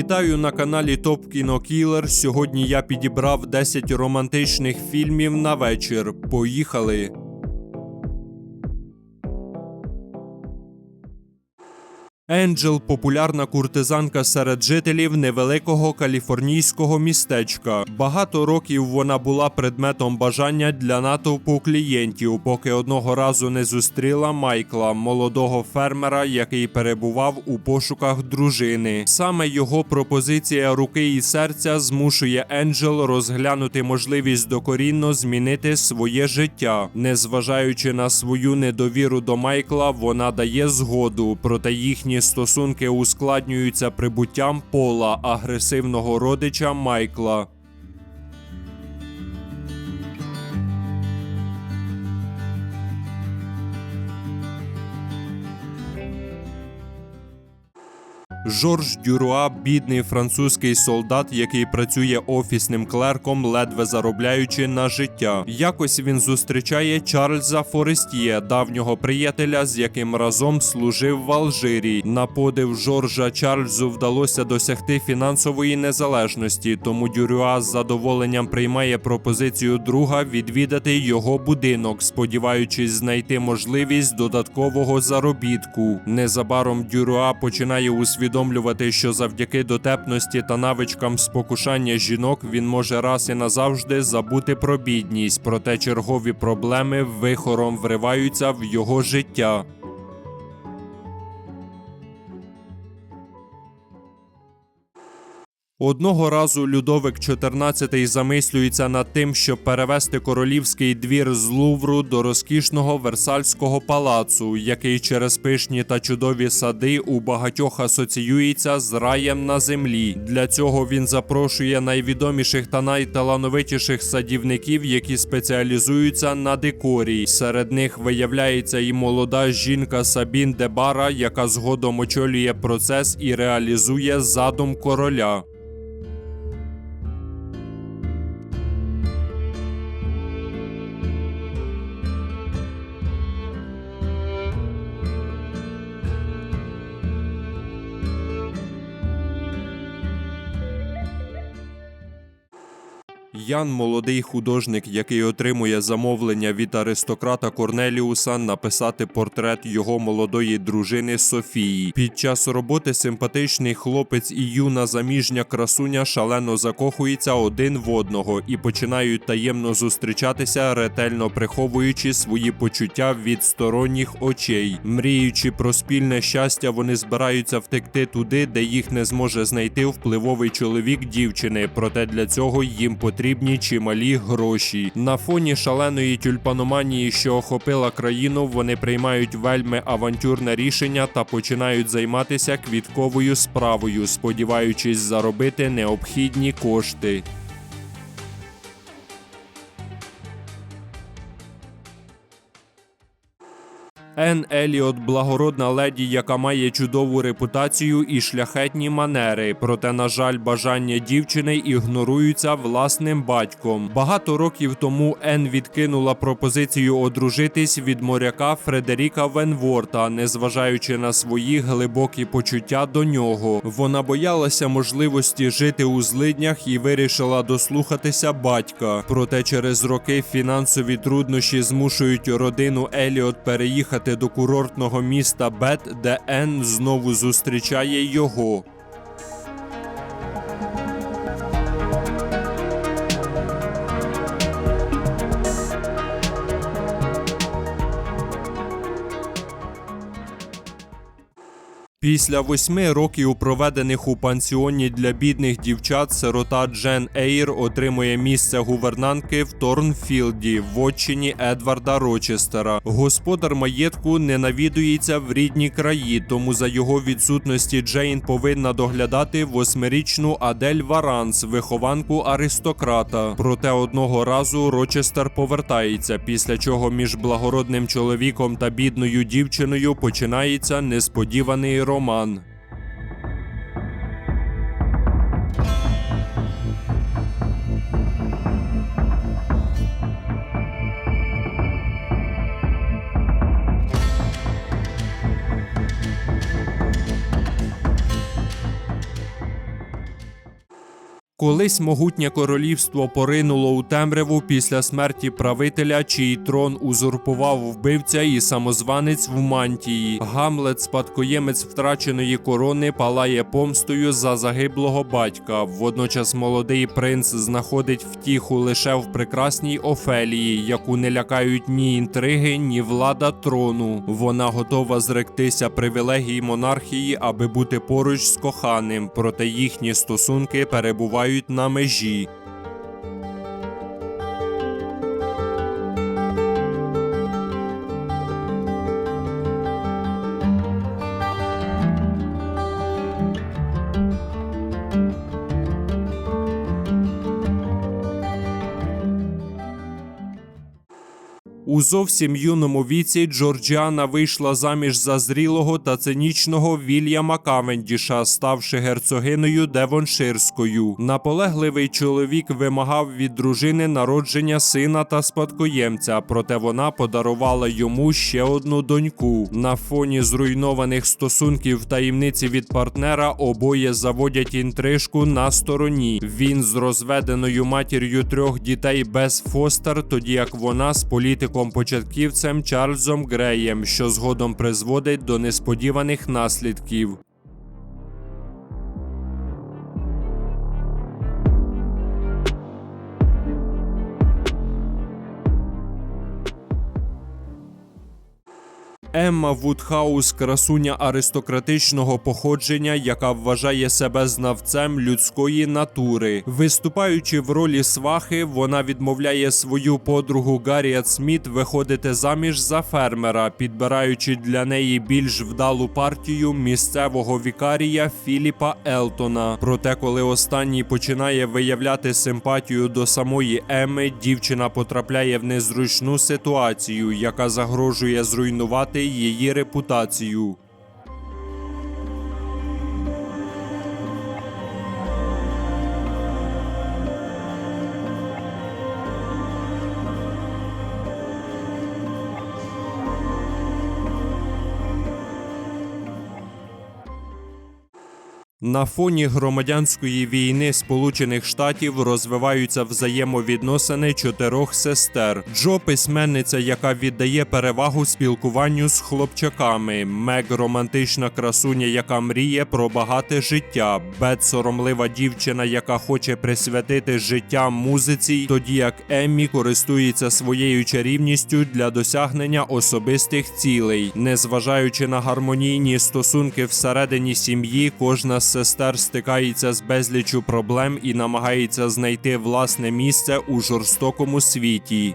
Вітаю на каналі Топ Кіно Кілер. Сьогодні я підібрав 10 романтичних фільмів на вечір. Поїхали! Енджел популярна куртизанка серед жителів невеликого каліфорнійського містечка. Багато років вона була предметом бажання для натовпу клієнтів, поки одного разу не зустріла Майкла, молодого фермера, який перебував у пошуках дружини. Саме його пропозиція руки і серця змушує Енджел розглянути можливість докорінно змінити своє життя. Незважаючи на свою недовіру до Майкла, вона дає згоду, проте їхні стосунки ускладнюються прибуттям пола агресивного родича Майкла. Жорж Дюруа, бідний французький солдат, який працює офісним клерком, ледве заробляючи на життя. Якось він зустрічає Чарльза Форестіє, давнього приятеля, з яким разом служив в Алжирі. На подив Жоржа Чарльзу вдалося досягти фінансової незалежності, тому Дюруа з задоволенням приймає пропозицію друга відвідати його будинок, сподіваючись знайти можливість додаткового заробітку. Незабаром Дюруа починає усвідомлювати, що завдяки дотепності та навичкам спокушання жінок він може раз і назавжди забути про бідність, проте чергові проблеми вихором вриваються в його життя. Одного разу Людовик XIV замислюється над тим, щоб перевести королівський двір з Лувру до розкішного Версальського палацу, який через пишні та чудові сади у багатьох асоціюється з раєм на землі. Для цього він запрошує найвідоміших та найталановитіших садівників, які спеціалізуються на декорі. Серед них виявляється і молода жінка Сабін Дебара, яка згодом очолює процес і реалізує задум короля. Ян молодий художник, який отримує замовлення від аристократа Корнеліуса написати портрет його молодої дружини Софії. Під час роботи симпатичний хлопець і юна заміжня красуня шалено закохуються один в одного і починають таємно зустрічатися, ретельно приховуючи свої почуття від сторонніх очей. Мріючи про спільне щастя, вони збираються втекти туди, де їх не зможе знайти впливовий чоловік дівчини. Проте для цього їм потрібні чималі гроші. На фоні шаленої тюльпаноманії, що охопила країну, вони приймають вельми авантюрне рішення та починають займатися квітковою справою, сподіваючись заробити необхідні кошти. Ен Еліот благородна леді, яка має чудову репутацію і шляхетні манери. Проте, на жаль, бажання дівчини ігноруються власним батьком. Багато років тому Ен відкинула пропозицію одружитись від моряка Фредеріка Венворта, незважаючи на свої глибокі почуття до нього. Вона боялася можливості жити у злиднях і вирішила дослухатися батька. Проте через роки фінансові труднощі змушують родину Еліот переїхати до курортного міста Бет, де Енн знову зустрічає його. Після восьми років, проведених у пансіоні для бідних дівчат, сирота Джен Ейр отримує місце гувернантки в Торнфілді в отчині Едварда Рочестера. Господар маєтку не навідується в рідні краї, тому за його відсутності Джейн повинна доглядати восьмирічну Адель Варанс, вихованку аристократа. Проте одного разу Рочестер повертається, після чого між благородним чоловіком та бідною дівчиною починається несподіваний роман. Колись могутнє королівство поринуло у темряву після смерті правителя, чий трон узурпував вбивця і самозванець в мантії. Гамлет, спадкоємець втраченої корони, палає помстою за загиблого батька. Водночас молодий принц знаходить втіху лише в прекрасній Офелії, яку не лякають ні інтриги, ні влада трону. Вона готова зректися привілегій монархії, аби бути поруч з коханим, проте їхні стосунки перебувають на межі. У зовсім юному віці Джорджіана вийшла заміж за зрілого та цинічного Вільяма Кавендіша, ставши герцогиною Девонширською. Наполегливий чоловік вимагав від дружини народження сина та спадкоємця, проте вона подарувала йому ще одну доньку. На фоні зруйнованих стосунків таємниці від партнера обоє заводять інтрижку на стороні. Він з розведеною матір'ю трьох дітей без фостер, тоді як вона з політиком початківцем Чарльзом Греєм, що згодом призводить до несподіваних наслідків. Емма Вудхаус красуня аристократичного походження, яка вважає себе знавцем людської натури. Виступаючи в ролі свахи, вона відмовляє свою подругу Гарріет Сміт виходити заміж за фермера, підбираючи для неї більш вдалу партію місцевого вікарія Філіпа Елтона. Проте, коли останній починає виявляти симпатію до самої Еми, дівчина потрапляє в незручну ситуацію, яка загрожує зруйнувати її репутацію. На фоні громадянської війни Сполучених Штатів розвиваються взаємовідносини чотирьох сестер. Джо письменниця, яка віддає перевагу спілкуванню з хлопчаками. Мег романтична красуня, яка мріє про багате життя. Бет соромлива дівчина, яка хоче присвятити життя музиці, тоді як Еммі користується своєю чарівністю для досягнення особистих цілей. Незважаючи на гармонійні стосунки всередині сім'ї, кожна сестер стикається з безлічю проблем і намагається знайти власне місце у жорстокому світі.